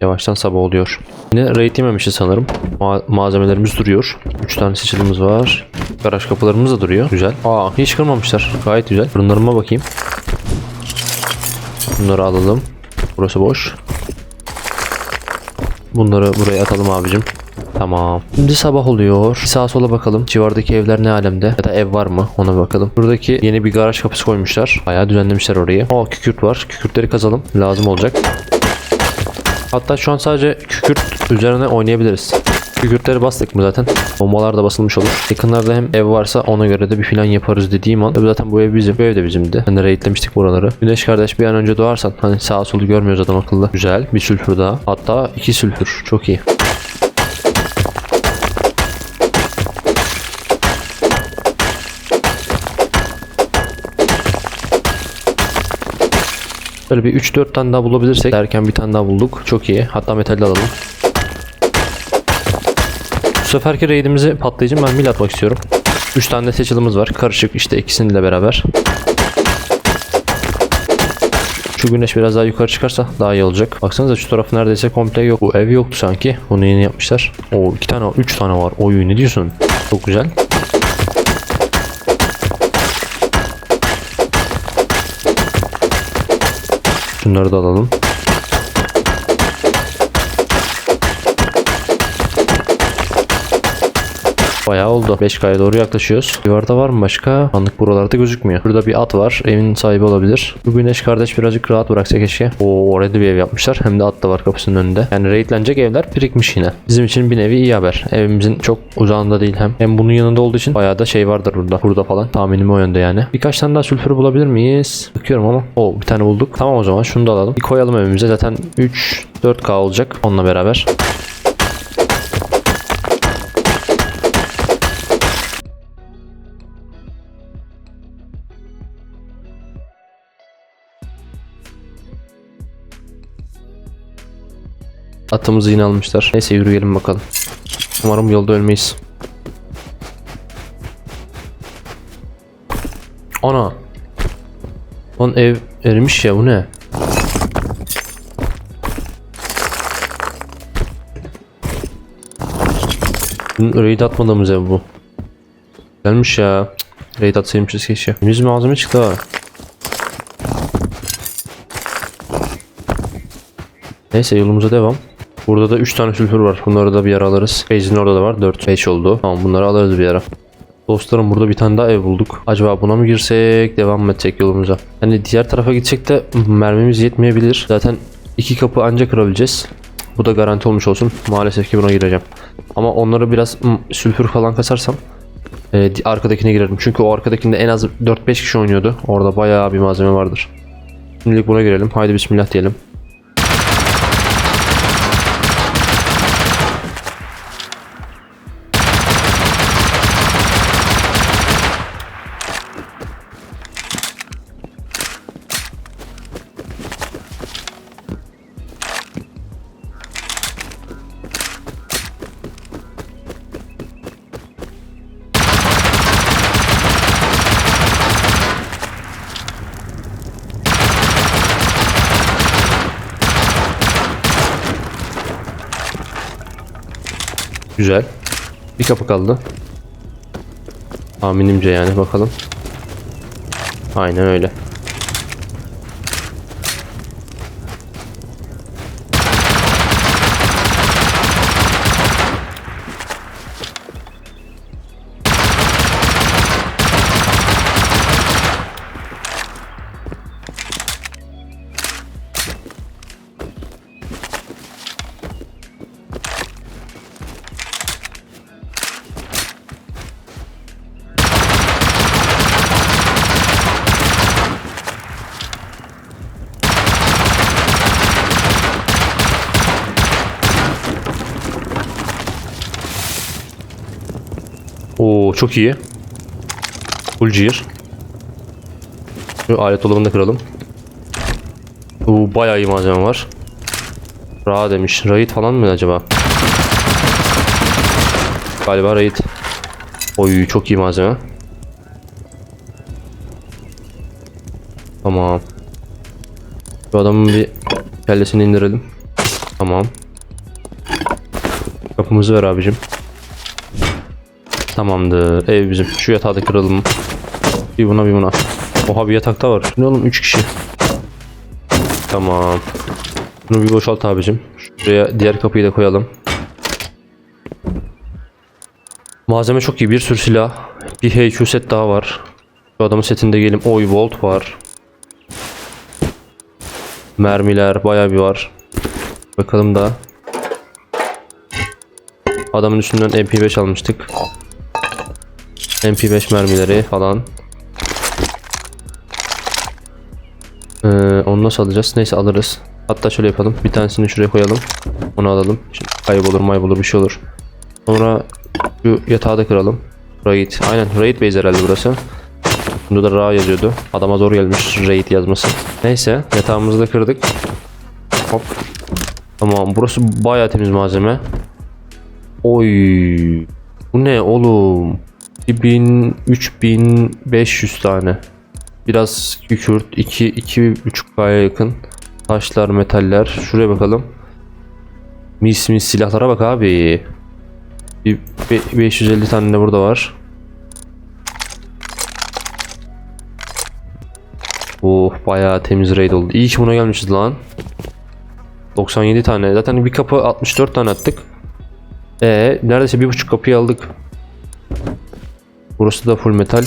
Yavaştan sabah oluyor. Yine raid yememişiz sanırım. Ma- malzemelerimiz duruyor. 3 tane seçilimiz var. Garaj kapılarımız da duruyor. Güzel. Aa hiç kırmamışlar. Gayet güzel. Fırınlarıma bakayım. Bunları alalım. Burası boş. Bunları buraya atalım abicim. Tamam. Şimdi sabah oluyor. Bir Sağa sola bakalım. Civardaki evler ne alemde? Ya da ev var mı? Ona bakalım. Buradaki yeni bir garaj kapısı koymuşlar. Bayağı düzenlemişler orayı. Aa kükürt var. Kükürtleri kazalım. Lazım olacak. Hatta şu an sadece kükürt üzerine oynayabiliriz. Kükürtleri bastık mı zaten? Bombalar da basılmış olur. Yakınlarda hem ev varsa ona göre de bir plan yaparız dediğim an. Tabii zaten bu ev bizim. Bu ev de bizimdi. Hani raidlemiştik buraları. Güneş kardeş bir an önce doğarsan. Hani sağa solu görmüyoruz adam akıllı. Güzel. Bir sülfür daha. Hatta iki sülfür. Çok iyi. Böyle bir 3-4 tane daha bulabilirsek derken bir tane daha bulduk. Çok iyi. Hatta metal de alalım. Bu seferki raidimizi patlayıcım ben mil atmak istiyorum. 3 tane de seçilimiz var. Karışık işte ikisiyle beraber. Şu güneş biraz daha yukarı çıkarsa daha iyi olacak. Baksanıza şu taraf neredeyse komple yok. Bu ev yoktu sanki. Bunu yeni yapmışlar. Oo iki tane, üç tane var. Oy ne diyorsun? Çok güzel. Şunları da alalım. Bayağı oldu. 5K'ya doğru yaklaşıyoruz. Yuvarda var mı başka? Anlık buralarda gözükmüyor. Burada bir at var. Evin sahibi olabilir. Bu güneş kardeş birazcık rahat bıraksa keşke. Oo orada da bir ev yapmışlar. Hem de at da var kapısının önünde. Yani raidlenecek evler birikmiş yine. Bizim için bir nevi iyi haber. Evimizin çok uzağında değil hem. Hem bunun yanında olduğu için bayağı da şey vardır burada. Burada falan. Tahminim o yönde yani. Birkaç tane daha sülfür bulabilir miyiz? Bakıyorum ama. Oo bir tane bulduk. Tamam o zaman şunu da alalım. Bir koyalım evimize. Zaten 3 4K olacak onunla beraber. Atımızı yine almışlar. Neyse yürüyelim bakalım. Umarım yolda ölmeyiz. Ana. Lan ev erimiş ya bu ne? Dün Raid atmadığımız ev bu. Gelmiş ya. Raid atsaymışız keşke. Yüz malzeme çıktı ha. Neyse yolumuza devam. Burada da 3 tane sülfür var. Bunları da bir ara alırız. Base'in orada da var. 4 5 oldu. Tamam bunları alırız bir ara. Dostlarım burada bir tane daha ev bulduk. Acaba buna mı girsek devam mı etsek yolumuza? Hani diğer tarafa gitsek de mermimiz yetmeyebilir. Zaten iki kapı ancak kırabileceğiz. Bu da garanti olmuş olsun. Maalesef ki buna gireceğim. Ama onları biraz mm, sülfür falan kasarsam e, arkadakine girerim. Çünkü o arkadakinde en az 4-5 kişi oynuyordu. Orada bayağı bir malzeme vardır. Şimdilik buna girelim. Haydi bismillah diyelim. Güzel. Bir kapı kaldı. Tahminimce yani bakalım. Aynen öyle. Çok iyi. Full gear. Şu alet dolabını da kıralım. Oo bayağı iyi malzeme var. Ra demiş. Raid falan mı acaba? Galiba raid. Oy çok iyi malzeme. Tamam. Bu adamın bir kellesini indirelim. Tamam. Kapımızı ver abicim. Tamamdır. Ev bizim. Şu yatağı da kıralım. Bir buna bir buna. Oha bir yatakta var. Ne oğlum 3 kişi. Tamam. Bunu bir boşalt abicim. Şuraya diğer kapıyı da koyalım. Malzeme çok iyi. Bir sürü silah. Bir HQ set daha var. Şu adamın setinde gelim. Oy volt var. Mermiler bayağı bir var. Bakalım da. Adamın üstünden MP5 almıştık. MP5 mermileri falan. Ee, onu nasıl alacağız? Neyse alırız. Hatta şöyle yapalım. Bir tanesini şuraya koyalım. Onu alalım. Şimdi kaybolur maybolur bir şey olur. Sonra şu yatağı da kıralım. Raid. Aynen Raid base herhalde burası. Bunda da Ra yazıyordu. Adama zor gelmiş Raid yazması. Neyse yatağımızı da kırdık. Hop. Tamam burası bayağı temiz malzeme. Oy. Bu ne oğlum? 2000 3500 tane. Biraz kükürt 2 2,5K'ya yakın. Taşlar, metaller. Şuraya bakalım. Mis mis silahlara bak abi. Bir be- 550 tane de burada var. Oh bayağı temiz raid oldu. İyi ki buna gelmişiz lan. 97 tane. Zaten bir kapı 64 tane attık. Ee, neredeyse bir buçuk kapıyı aldık. Burası da full metal.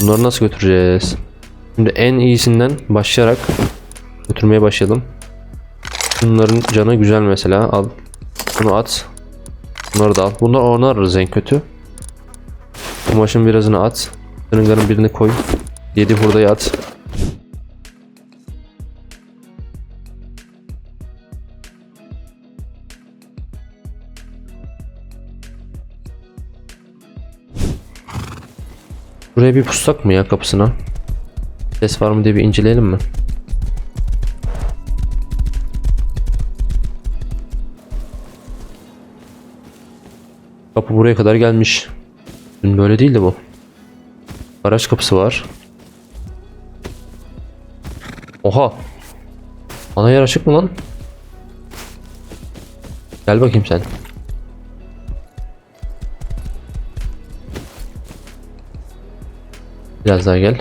Bunları nasıl götüreceğiz? Şimdi en iyisinden başlayarak götürmeye başlayalım. Bunların canı güzel mesela. Al. Bunu at. Bunları da al. Bunlar onarırız en kötü. Kumaşın birazını at. Tırıngarın birini koy. 7 hurdayı at. Buraya bir pussak mı ya kapısına? Ses var mı diye bir inceleyelim mi? Kapı buraya kadar gelmiş. Dün böyle değildi bu. Garaj kapısı var. Oha. Ana yer açık mı lan? Gel bakayım sen. Biraz daha gel.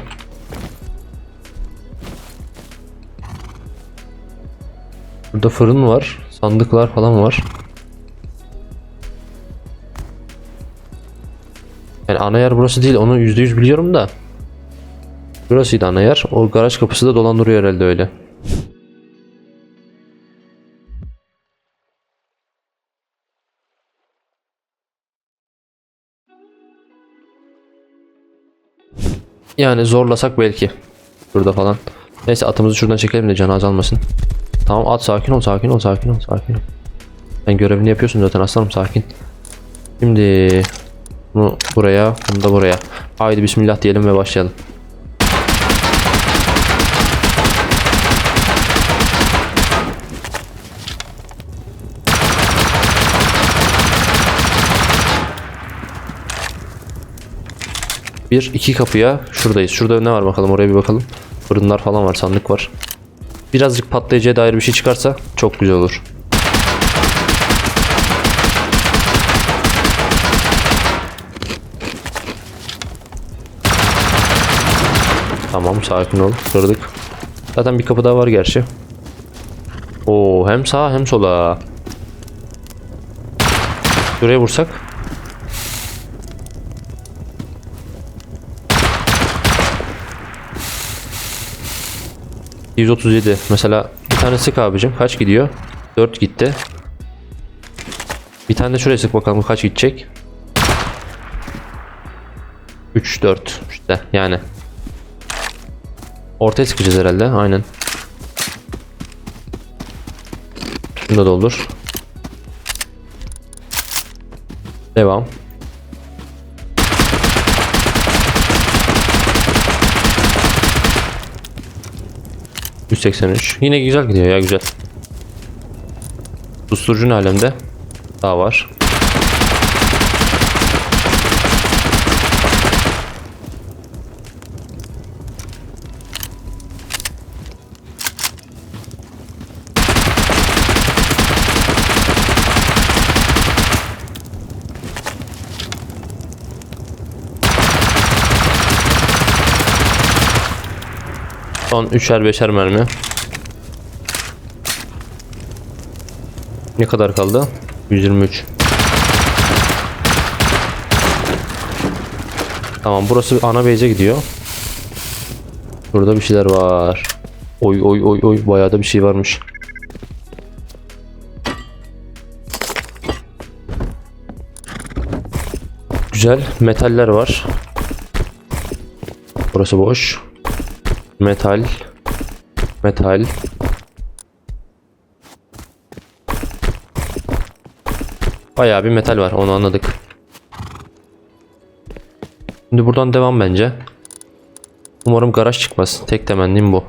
Burada fırın var. Sandıklar falan var. Yani ana yer burası değil. Onu %100 biliyorum da. Burasıydı ana yer. O garaj kapısı da dolandırıyor herhalde öyle. Yani zorlasak belki. Burada falan. Neyse atımızı şuradan çekelim de canı azalmasın. Tamam at sakin ol sakin ol sakin ol sakin ol. Sen görevini yapıyorsun zaten aslanım sakin. Şimdi bunu buraya bunu da buraya. Haydi bismillah diyelim ve başlayalım. Bir iki kapıya şuradayız. Şurada ne var bakalım oraya bir bakalım. Fırınlar falan var sandık var. Birazcık patlayacağı dair bir şey çıkarsa çok güzel olur. Tamam sakin ol. Kırdık. Zaten bir kapı daha var gerçi. Oo hem sağa hem sola. Şuraya vursak. ...137. Mesela bir tane sık abicim. Kaç gidiyor? 4 gitti. Bir tane de şuraya sık bakalım kaç gidecek. 3 4 işte yani. Ortaya sıkacağız herhalde. Aynen. Şunu da doldur. Devam. ...183. Yine güzel gidiyor ya güzel. Susturucu ne alemde? Daha var. Son 3'er 5'er mermi. Ne kadar kaldı? 123. Tamam burası ana base'e gidiyor. Burada bir şeyler var. Oy oy oy oy bayağı da bir şey varmış. Güzel metaller var. Burası boş. Metal. Metal. Bayağı bir metal var onu anladık. Şimdi buradan devam bence. Umarım garaj çıkmaz. Tek temennim bu.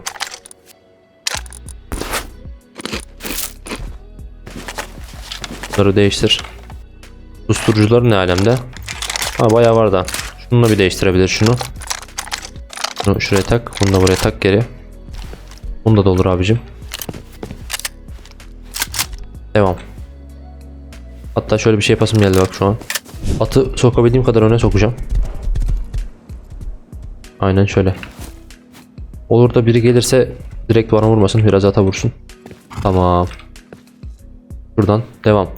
Bunları değiştir. Susturucular ne alemde? Ha bayağı var da. Şunu bir değiştirebilir şunu. Bunu şuraya tak. Bunu da buraya tak geri. Bunda da olur abicim. Devam. Hatta şöyle bir şey yapasım geldi bak şu an. Atı sokabildiğim kadar öne sokacağım. Aynen şöyle. Olur da biri gelirse direkt bana vurmasın. Biraz ata vursun. Tamam. Buradan devam.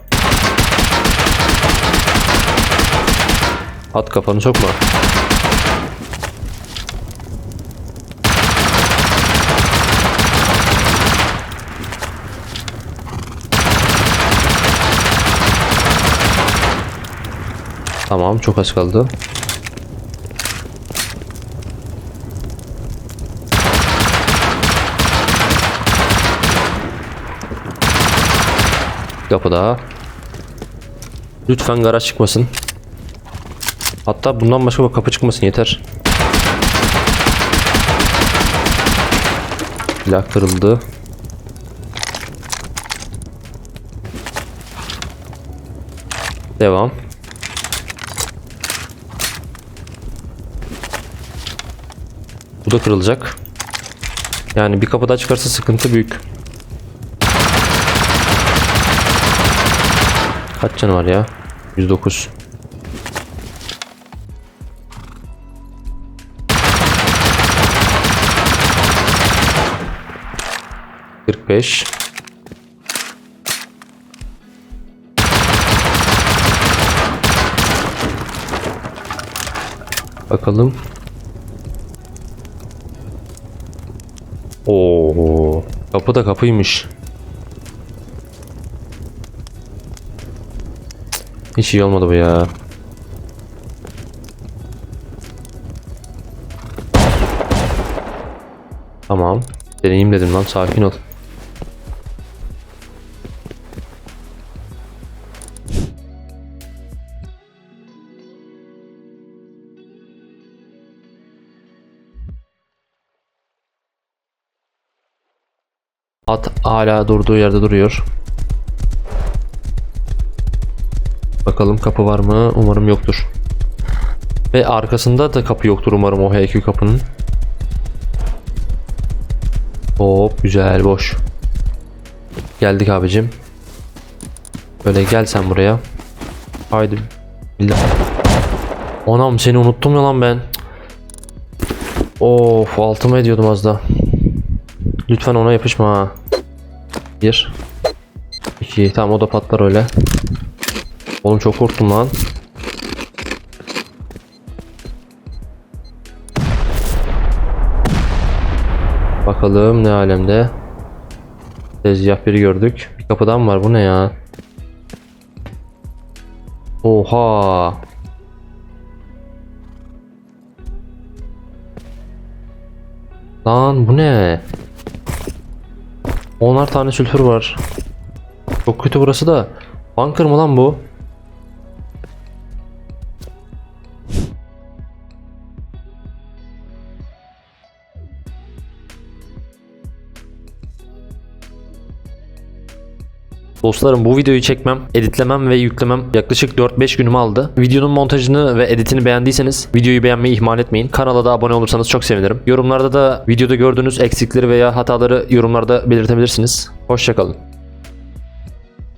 At kafanı sokma. Tamam çok az kaldı. Kapı daha. Lütfen garaj çıkmasın. Hatta bundan başka bir kapı çıkmasın yeter. Plak kırıldı. Devam. Da kırılacak. Yani bir kapı daha çıkarsa sıkıntı büyük. Kaç canı var ya? 109. Kırk beş. Bakalım. Oo, kapı da kapıymış. Hiç iyi olmadı bu ya. Tamam. Deneyim dedim lan sakin ol. At hala durduğu yerde duruyor. Bakalım kapı var mı? Umarım yoktur. Ve arkasında da kapı yoktur umarım o HQ kapının. Hop güzel boş. Geldik abicim. Böyle gel sen buraya. Haydi. Billah. Anam seni unuttum ya lan ben. Of altıma ediyordum az da. Lütfen ona yapışma ha. Bir. İki. Tamam o da patlar öyle. Oğlum çok korktum lan. Bakalım ne alemde. Tezgah biri gördük. Bir kapıdan var bu ne ya? Oha. Lan bu ne? Onar tane sülfür var. Çok kötü burası da. Bunker mı lan bu? Dostlarım bu videoyu çekmem, editlemem ve yüklemem yaklaşık 4-5 günümü aldı. Videonun montajını ve editini beğendiyseniz videoyu beğenmeyi ihmal etmeyin. Kanala da abone olursanız çok sevinirim. Yorumlarda da videoda gördüğünüz eksikleri veya hataları yorumlarda belirtebilirsiniz. Hoşçakalın.